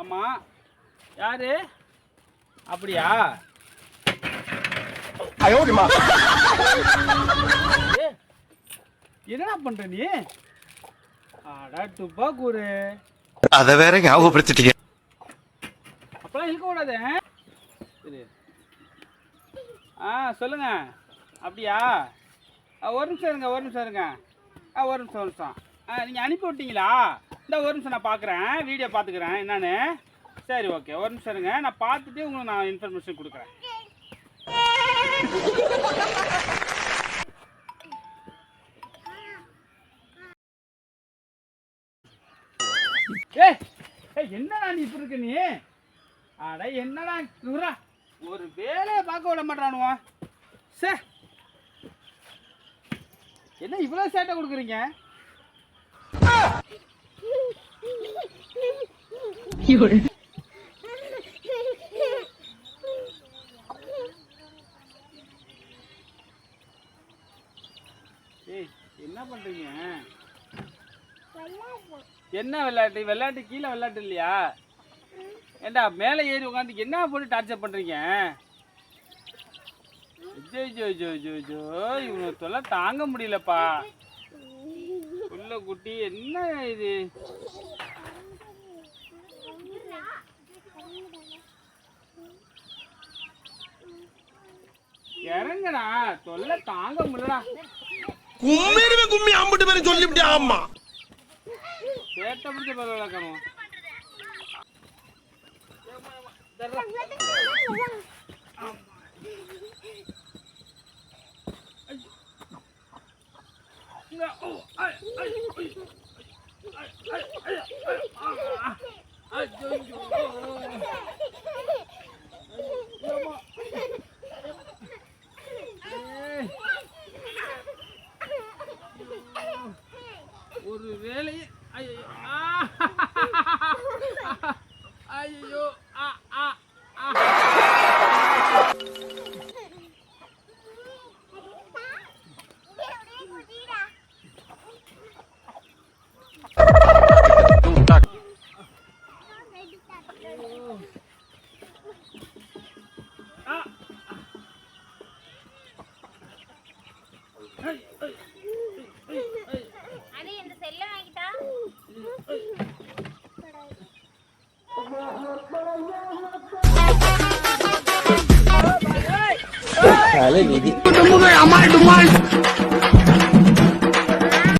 ஆமா. யாரு? அப்படியா? ஏய், என்னடா பண்ற நீ? அடா துப்பா கூறு. அத வேற ஞாபகப்படுத்திட்டீங்க. அப்பெல்லாம் இழுக்க கூடாது ஆ? சொல்லுங்க. அப்படியா? ஒரு நிமிஷம் இருங்க ஒரு நிமிஷம் இருங்க. ஆ ஒரு நிமிஷம் ஒரு நிமிஷம். ஆ நீங்கள் அனுப்பி விட்டீங்களா? இந்த ஒரு நிமிஷம் நான் பார்க்குறேன் வீடியோ பார்த்துக்கிறேன் என்னன்னு? சரி ஓகே ஒரு நிமிஷம் இருங்க. நான் பார்த்துட்டு உங்களுக்கு நான் இன்ஃபர்மேஷன் கொடுக்குறேன். ஏ என்னடா நீ இப்படி இருக்க நீ? அட என்னடா நுறா? ஒரு வேலையை பார்க்க விட மாட்டானுவா சே. என்ன இவ்வளோ சேட்டை கொடுக்குறீங்க? ஏய் என்ன பண்றீங்க? என்ன விளையாட்டு விளையாட்டு கீழே விளையாட்டு இல்லையா? ஏண்டா மேலே ஏறி உட்காந்து என்ன போட்டு டார்ச்சர் பண்றீங்க? ஜோ ஜோ ஜோ ஜோ ஜோ இவங்க தொல்லை தாங்க முடியலப்பா. உள்ள குட்டி என்ன இது? இறங்குடா. தொல்லை தாங்க முடியலடா. கும்மிருவே கும்மி அம்பிட்டு பேரும் சொல்லிவிட்டே ஆமா. சேட்டை பிடிச்ச பரவாயில்ல விளக்கணும் ஒரு வேலையை ஐயோ ஐயோ ஆ. ஆ ஆ. அது இந்த செல்ல வாங்கிட்டா? அமால் டுமால்